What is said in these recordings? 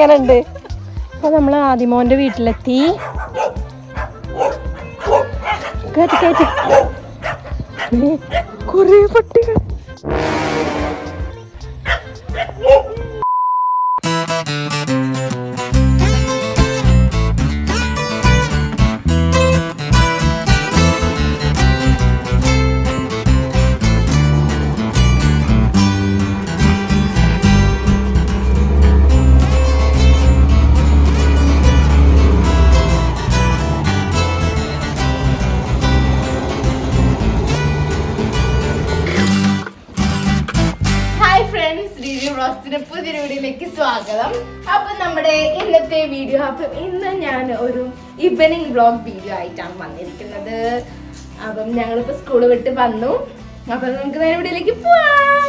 ഇപ്പൊ എങ്ങനുണ്ട് അപ്പൊ നമ്മൾ ആദിമോന്റെ വീട്ടിലെത്തി. കേട്ട് കേട്ട് കുറേ പട്ടികൾ. സ്വാഗതം. അപ്പൊ നമ്മുടെ ഇന്നത്തെ വീഡിയോ അപ്പൊ ഇന്ന് ഞാൻ ഒരു ഈവനിങ് വ്ളോഗ് വീഡിയോ ആയിട്ടാണ് വന്നിരിക്കുന്നത്. അപ്പം ഞങ്ങളിപ്പോ സ്കൂൾ വിട്ട് വന്നു. അപ്പൊ നമുക്ക് നേരെ വീഡിയോയിലേക്ക് പോവാം.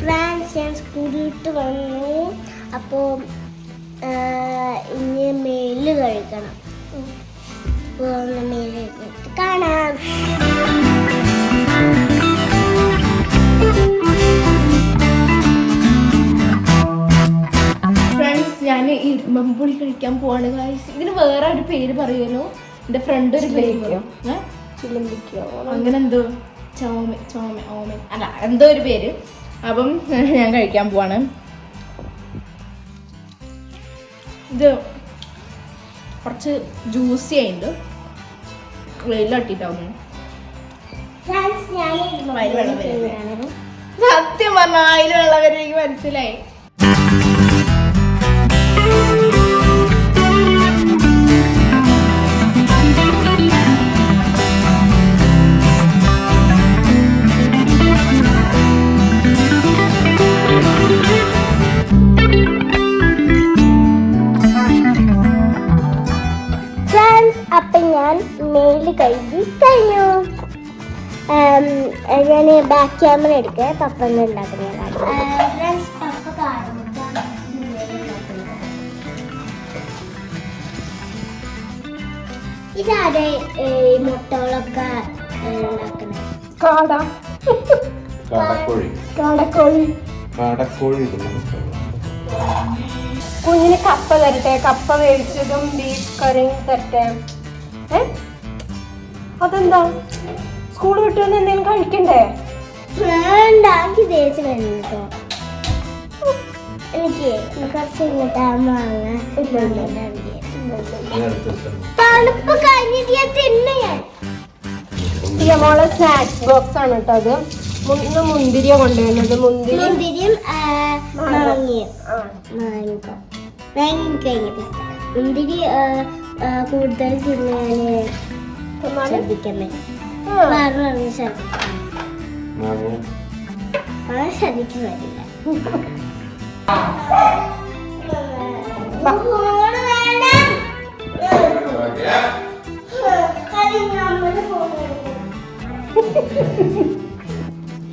ഫ്രാൻസ് ഞാൻ സ്കൂളിൽ വിട്ട് വന്നു. അപ്പോൾ ഇനി മേൽ കഴിക്കണം. അപ്പോൾ ഒന്ന് മേൽ കാണാം. ഫ്രണ്ട്സ് ഞാൻ ഇരുമ്പുളി കഴിക്കാൻ പോവാണ് ഗായ്സ് ഇതിന് വേറെ ഒരു പേര് പറയുമല്ലോ. എന്റെ ഫ്രണ്ട് ഒരു പേര്? അങ്ങനെ എന്തോ? ചോമ ചോമ ഓമ. അല്ല എന്തോ ഒരു പേര്. അപ്പം ഞാൻ കഴിക്കാൻ പോവാണ്. ഇത് കുറച്ച് ജ്യൂസി ആയിട്ടുണ്ട് വെയിലട്ടിട്ടാവുന്നു. സത്യം പറഞ്ഞ അതിൽ വെള്ളം വരെ എനിക്ക് മനസ്സിലായി. മേൽ കഴുകി കഴിഞ്ഞു. ആം, ഞാൻ ബാക്ക് ക്യാമറ എടുക്കുക പപ്പ ഉണ്ടാക്കുന്നതാണ് ഫ്രണ്ട്സ് പപ്പ കാണും മുട്ടകളൊക്കെ കുഞ്ഞിന് കപ്പ തരട്ടെ. കപ്പ വേവിച്ചതും ബീഫ് കറിയും തരട്ടെ. ഏ? അതെന്താ? സ്കൂൾ വിട്ടു വന്ന് എന്തെങ്കിലും കഴിക്കണ്ടേ? ഉണ്ടാക്കി തേച്ച് എനിക്ക് കുറച്ച് ഇങ്ങോട്ട് മാങ്ങ തണുപ്പ് കഴിഞ്ഞിട്ട് ഞാൻ തിന്നു ഞാൻ. ഈ മോളെ സ്നാക്സ് ബോക്സ് ആണ് കേട്ടോ അത്. ഇന്ന് മുന്തിരിയ കൊണ്ടുവരുന്നത്. മുന്തിരി. മുന്തിരിയും മുന്തിരി കൂടുതൽ തിന്നാൽ? ശ്രദ്ധിക്കണേ. പറഞ്ഞു ശ്രദ്ധിക്കണം. ശ്രദ്ധിക്കാൻ പറ്റില്ല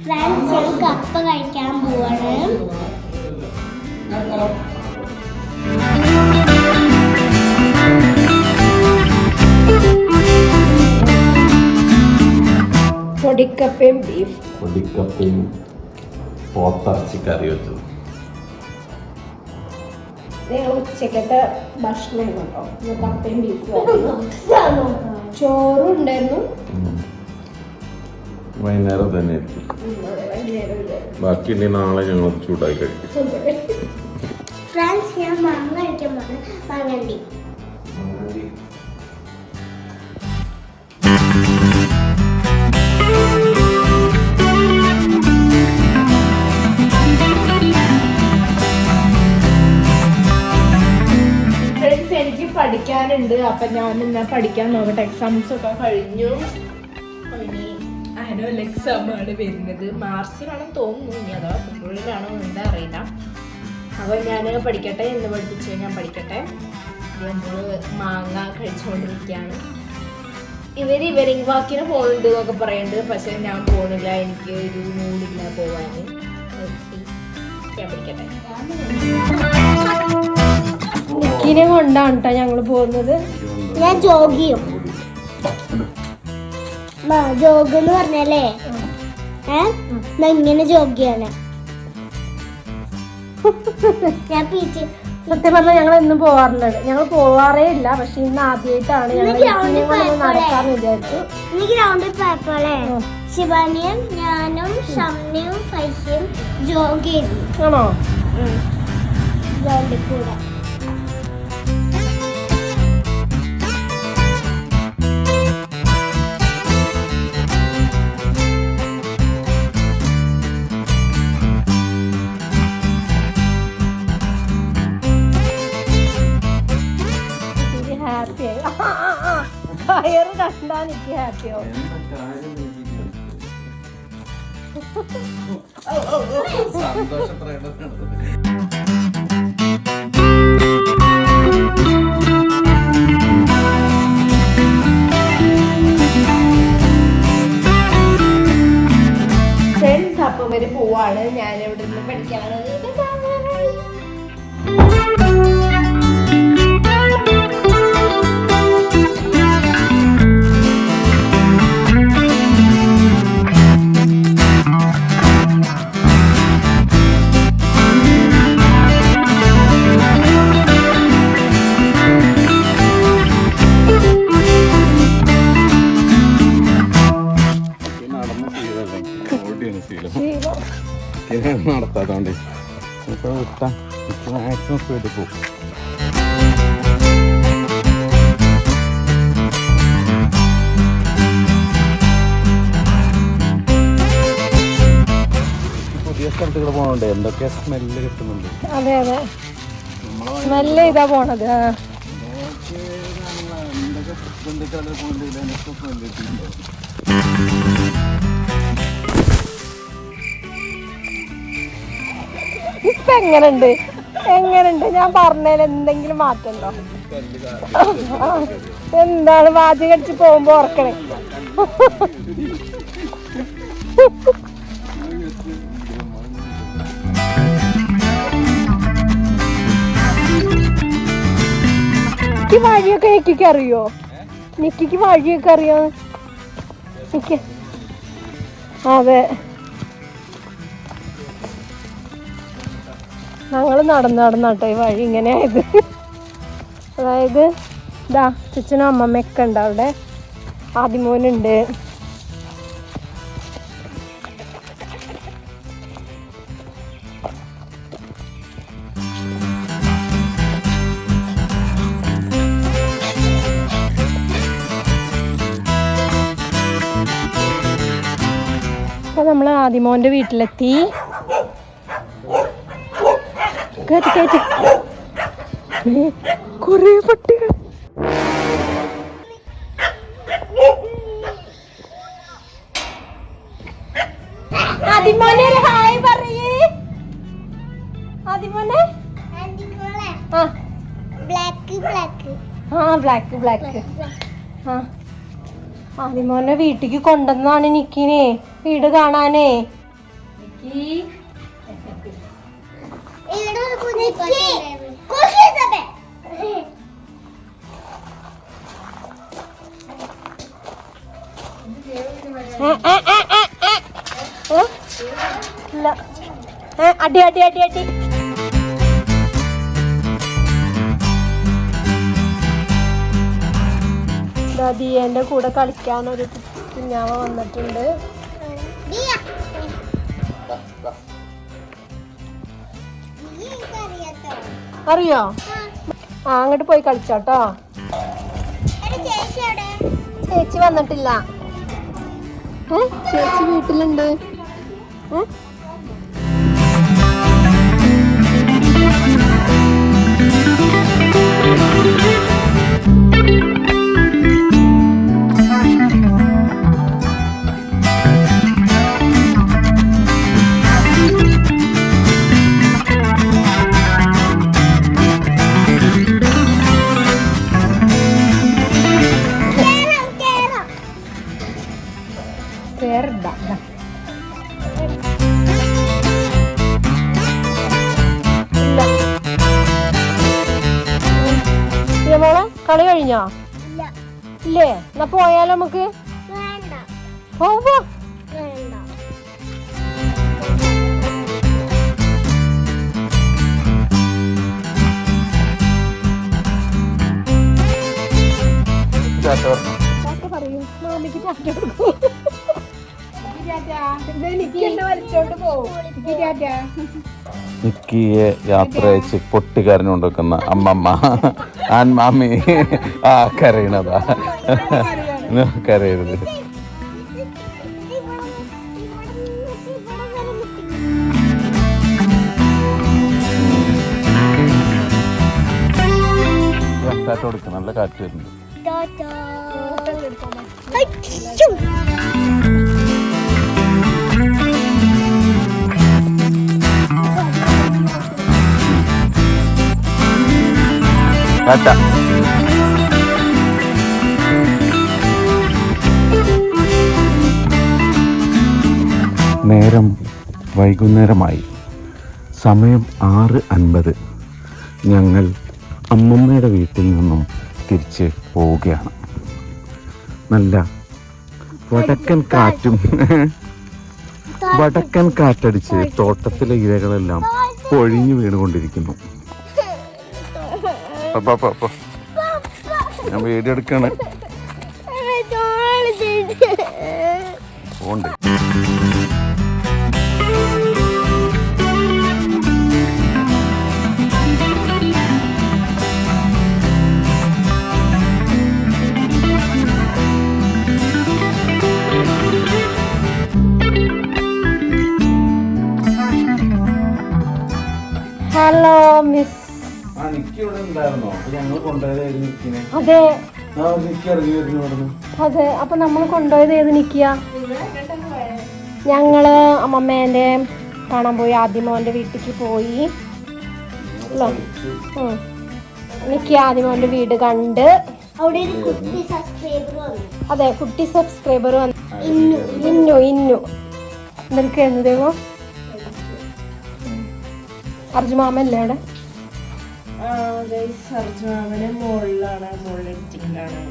ഫ്രണ്ട്സ് കപ്പ കഴിക്കാൻ പോവാണ്. പൊടിക്കപ്പയും ബീഫ് പൊടിക്കപ്പയും പോത്തിറച്ചി കറി വെച്ചു. ഞങ്ങൾ ഉച്ചക്കത്തെ ഭക്ഷണം കേട്ടോ ഇന്ന് കപ്പയും ബീഫും ചോറും ഉണ്ടായിരുന്നു വൈകുന്നേരം തന്നെ എത്തി ബാക്കി ഇനി നാളെ ഞങ്ങൾ ചൂടായി കഴിക്കും. ഫ്രണ്ട്സ് ഞാൻ മാങ്ങ കഴിക്കാൻ പോണ്. മാങ്ങണ്ടി പഠിക്കാനുണ്ട് അപ്പൊ ഞാൻ ഇന്ന പഠിക്കാൻ നോക്കട്ടെ. എക്സാംസ് ഒക്കെ കഴിഞ്ഞു. ഇനി ആനുവൽ എക്സാം ആണ് വരുന്നത്. മാർച്ചിലാണെന്ന് തോന്നുന്നു. ഇനി അഥവാ ഫെബ്രുവരിയിലാണോ എന്താ അറിയില്ല. അപ്പോൾ ഞാൻ പഠിക്കട്ടെ എന്ന് പഠിപ്പിച്ച് ഞാൻ പഠിക്കട്ടെ. നമ്മൾ മാങ്ങ കഴിച്ചുകൊണ്ടിരിക്കുകയാണ് ഇവർ ഇവരിങ് വാക്കിന് പോകുന്നുണ്ട് എന്നൊക്കെ പറയുന്നുണ്ട് പക്ഷെ ഞാൻ പോണില്ല. എനിക്ക് ഒരു മൂടില്ല പോവാൻ ഞാൻ പഠിക്കട്ടെ. നിക്കിനെ കൊണ്ടാണ് കേട്ടോ ഞങ്ങൾ പോകുന്നത്. ഞാൻ ജോഗിയും. ജോഗ് എന്ന് പറഞ്ഞല്ലേ? ഏ? ഞാൻ ഇങ്ങനെ ജോഗിയാണ്. ഞാൻ പീച്ച് സത്യം പറഞ്ഞാൽ ഞങ്ങൾ ഇന്ന് പോവാറുണ്ട് ഞങ്ങൾ പോവാറേ ഇല്ല പക്ഷെ ഇന്ന് ആദ്യമായിട്ടാണ് ഞങ്ങൾ. നടക്കാന്ന് വിചാരിച്ചു. ഗ്രൗണ്ടിൽ പോയപ്പോളെ. ശിവാനിയും ഞാനും ഷംനയും ഫൈസിയും ജോഗ് ചെയ്തു ആണോ ഗ്രൗണ്ടിൽ കൂടെ. എനിക്ക് ഹാപ്പി ആവും. ഇത് ഇപ്പോൾ ഇപ്പൊ ഇപ്പോൾ ഇപ്പൊ മാക്സിമം സ്പീഡിൽ പോകും പുതിയ സ്ഥലത്തുകൂടെ പോകണുണ്ട് എന്തൊക്കെ സ്മെല്ല് കിട്ടുന്നുണ്ട്? അതെ അതെ. സ്മെല്ല് ഇതാ പോണത്. എന്തൊക്കെ ബന്ധുക്കളെ പോകുന്നുണ്ട് ഇതിനൊക്കെ സ്മെല്ല് കിട്ടുന്നുണ്ടോ ഇപ്പൊ എങ്ങനെയുണ്ട് എങ്ങനുണ്ട്? ഞാൻ പറഞ്ഞതിൽ എന്തെങ്കിലും മാറ്റണ്ടോ എന്താണ്? വാചകം അടിച്ച് പോകുമ്പോ ഓർക്കണേ. നിക്ക് വഴിയൊക്കെ നിക്കിക്ക് അറിയോ? നിക്കിക്ക് വഴിയൊക്കെ അറിയോ? അതെ. ഞങ്ങൾ നടന്ന് നടന്നാട്ടോ ഈ വഴി ഇങ്ങനെ ആയത് അതായത് ഇതാ ചിച്ചനും അമ്മമ്മയൊക്കെ ഉണ്ട് അവിടെ. ആദിമോനുണ്ട്. നമ്മൾ ആദിമോന്റെ വീട്ടിലെത്തി. കയറ്റി കയറ്റി കുറേ പട്ടികൾ. ആദിമോനെ ഒരു ഹായ് പറയേ. ആദിമോനെ. ആ. ബ്ലാക്ക് ബ്ലാക്ക് ആ ബ്ലാക്ക് ബ്ലാക്ക് ആ. വീട്ടിക്ക് കൊണ്ടുവന്നാണ് നിക്കിനെ. വീട് കാണാനേ. അടി അടി അടി അടി. ദാ ദിയേന്റെ കൂടെ കളിക്കാൻ ഒരു കുഞ്ഞാവ വന്നിട്ടുണ്ട്. അറിയോ? ആ അങ്ങോട്ട് പോയി കളിച്ചോട്ടോ. ചേച്ചി വന്നിട്ടില്ല. ചേച്ചി വീട്ടിലുണ്ട്. ഏ പോയാലോ നമുക്ക് വേണ്ട. പോവാ? വേണ്ട. പറയും. മാമിക്ക് ടാറ്റ കൊടുക്കും. വലിച്ചോണ്ട് പോവും നിക്കിയെ യാത്ര അയച്ച് പൊട്ടുകാരൻ കൊണ്ടുവെക്കുന്ന അമ്മമ്മ. ആൻമാമി. ആ കരയണതാ. കരയരുത് കാറ്റ് നല്ല കാറ്റ് വരുന്നുണ്ട്. ടാറ്റ നേരം വൈകുന്നേരമായി. സമയം ആറ് അൻപത്. ഞങ്ങൾ അമ്മമ്മയുടെ വീട്ടിൽ നിന്നും തിരിച്ച് പോവുകയാണ്. നല്ല വടക്കൻ കാറ്റും വടക്കൻ കാറ്റടിച്ച് തോട്ടത്തിലെ ഇലകളെല്ലാം പൊഴിഞ്ഞു വീണുകൊണ്ടിരിക്കുന്നു. ഞാൻ വീഡിയോ എടുക്കാണ് പോണ്ട്? ഉണ്ടായിരുന്നോ അപ്പൊ ഞങ്ങൾ കൊണ്ടുപോയത് നിക്കിനെ. അതെ. അപ്പൊ നമ്മൾ കൊണ്ടുപോയത് ഏത് നിക്കിയ? ഞങ്ങൾ അമ്മമ്മേന്റെ കാണാൻ പോയി. ആദ്യമോന്റെ വീട്ടിക്ക് പോയി. നിക്കിയ ആദ്യമോന്റെ വീട് കണ്ട് അവിടെ കുട്ടി സബ്സ്ക്രൈബർ അതെ കുട്ടി സബ്സ്ക്രൈബർ വന്നു. ഇന്നു ഇന്നു. എന്തൊക്കെയായിരുന്നു ദൈവം? അർജുമാമല്ലേ അവിടെ? സർജുമാമന് മുകളിലാണ് മുകളിൽ എഡിറ്റിംഗിലാണ്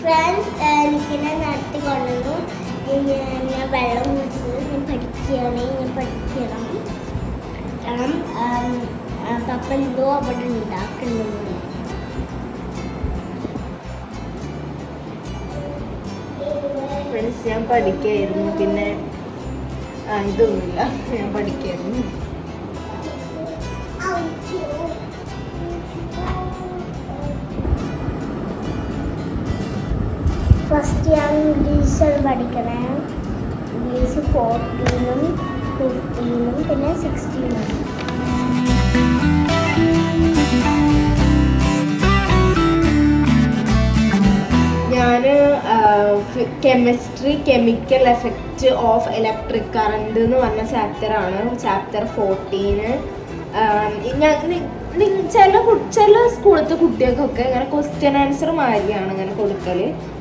ഫ്രണ്ട്സ് എനിക്കിനെ നടത്തി കൊണ്ടുവന്നു. ഞാൻ വെള്ളം കുടിച്ചത് ഞാൻ പഠിക്കുകയാണ് ഞാൻ പഠിക്കണം. കാരണം പപ്പ എന്തോ അവിടെ ഉണ്ടാക്കുന്നുണ്ട്. ഫ്രണ്ട്സ് ഞാൻ പഠിക്കായിരുന്നു പിന്നെ ഇതൊന്നുമില്ല. ഞാൻ പഠിക്കായിരുന്നു ഫസ്റ്റ് ഞാൻ ഇംഗ്ലീഷാണ് പഠിക്കണേ. ഇംഗ്ലീഷ് ഫോർട്ടീനും ഫിഫ്റ്റീനും പിന്നെ സിക്സ്റ്റീനും ഞാൻ chemistry chemical effect of electric current എന്ന് പറഞ്ഞ ചാപ്റ്ററാണ് ചാപ്റ്റർ ഫോർട്ടീന് ചില ചില സ്കൂളത്തെ കുട്ടികൾക്കൊക്കെ ഇങ്ങനെ ക്വസ്റ്റ്യൻ ആൻസർ മാതിരിയാണ് ഇങ്ങനെ കൊടുക്കൽ.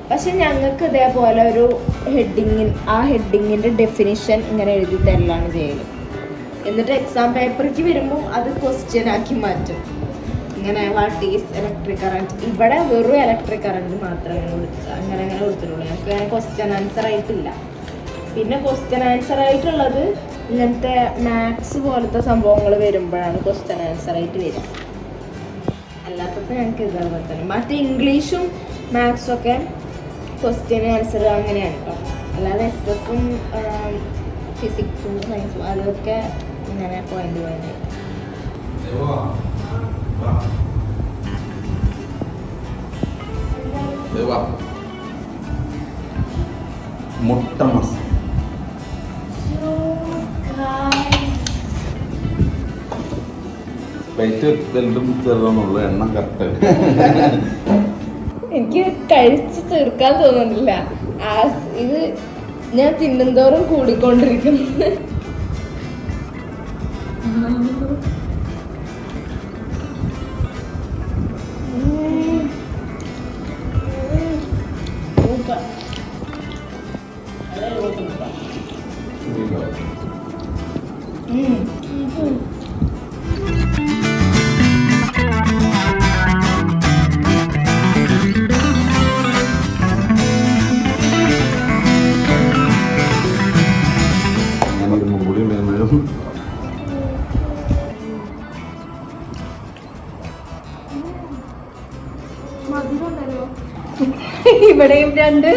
പക്ഷെ ഞങ്ങൾക്ക് ഇതേപോലെ ഒരു ഹെഡിങ്ങിൻ ആ ഹെഡിങ്ങിന്റെ ഡെഫിനിഷൻ ഇങ്ങനെ എഴുതി തരലാണ് ചെയ്യൽ. എന്നിട്ട് എക്സാം പേപ്പറിക്ക് വരുമ്പോൾ അത് ക്വസ്റ്റ്യൻ ആക്കി മാറ്റും. ഇങ്ങനെ വാട്ട് ഈസ് ഇലക്ട്രിക് കറണ്ട് ഇവിടെ വെറും ഇലക്ട്രിക് കറണ്ട് മാത്രമേ അങ്ങനെ അങ്ങനെ കൊടുത്തിട്ടുള്ളൂ. ഞങ്ങൾക്ക് അങ്ങനെ ക്വസ്റ്റ്യൻ ആൻസർ ആയിട്ടില്ല. പിന്നെ ക്വസ്റ്റ്യൻ ആൻസർ ആയിട്ടുള്ളത് ഇങ്ങനത്തെ മാത്സ് പോലത്തെ സംഭവങ്ങൾ വരുമ്പോഴാണ് ക്വസ്റ്റ്യൻ ആൻസർ ആയിട്ട് വരിക. അല്ലാത്തപ്പോൾ ഞങ്ങൾക്ക് ഇതേപോലെ തന്നെ. മറ്റേ ഇംഗ്ലീഷും മാത്സും ഒക്കെ ക്വസ്റ്റ്യൻ ആൻസർ അങ്ങനെയാണ് കേട്ടോ അല്ലാതെ എസ് എസും ഫിസിക്സും സയൻസും അതൊക്കെ ഇങ്ങനെ പോയിന്റ് പോയിന്റ് മുട്ട മസ് പ്ലേറ്റ് വലുതും ചെറുതെന്നുള്ളൂ എണ്ണം കറക്റ്റ് എനിക്ക് കഴിച്ച് തീർക്കാൻ തോന്നുന്നില്ല. ഇത് ഞാൻ തിന്നുന്തോറും കൂടിക്കൊണ്ടിരിക്കുന്നു. ഇവിടെയും രണ്ട്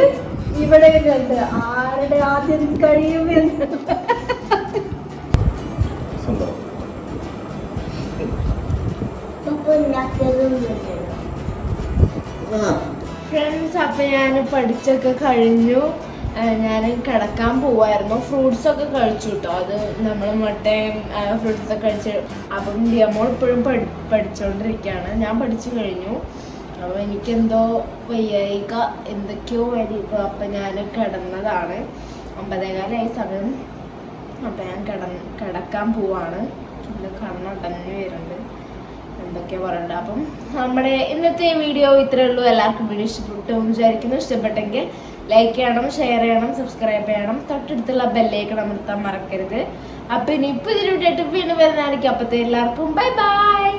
ഇവിടെയും രണ്ട്. ആരുടെ ആദ്യം കഴിയും എന്ന്? ഫ്രണ്ട്സ് അപ്പൊ ഞാൻ പഠിച്ചൊക്കെ കഴിഞ്ഞു. ഞാൻ കിടക്കാൻ പോവായിരുന്നു. ഫ്രൂട്ട്സ് ഒക്കെ കഴിച്ചു കേട്ടോ അത് നമ്മൾ മുട്ടയും ഫ്രൂട്ട്സ് ഒക്കെ കഴിച്ച് അപ്പം ഡിയമോൾ ഇപ്പോഴും പഠി പഠിച്ചുകൊണ്ടിരിക്കുകയാണ് ഞാൻ പഠിച്ചു കഴിഞ്ഞു. അപ്പോൾ എനിക്കെന്തോ വയ്യായിക എന്തൊക്കെയോ വരിക അപ്പം ഞാൻ കിടന്നതാണ്. ഒമ്പതേകാലായി സമയം. അപ്പം ഞാൻ കിടന്ന് കിടക്കാൻ പോവാണ്. എന്റെ കണ്ണടഞ്ഞു വരുന്നുണ്ട്. എന്തൊക്കെയാ പറയണ്ട? അപ്പം നമ്മുടെ ഇന്നത്തെ വീഡിയോ ഇത്രയേ ഉള്ളൂ. എല്ലാവർക്കും വീഡിയോ ഇഷ്ടപ്പെട്ടു വിചാരിക്കുന്നു. ഇഷ്ടപ്പെട്ടെങ്കിൽ ലൈക്ക് ചെയ്യണം ഷെയർ ചെയ്യണം സബ്സ്ക്രൈബ് ചെയ്യണം. തൊട്ടടുത്തുള്ള ബെല്ലേക്ക് അമർത്താൻ മറക്കരുത്. അപ്പം ഇനി ഇപ്പൊ ഇതിലൂടെ വീണ്ടും വരുന്നതായിരിക്കും. അപ്പത്തെ എല്ലാവർക്കും ബൈ ബൈ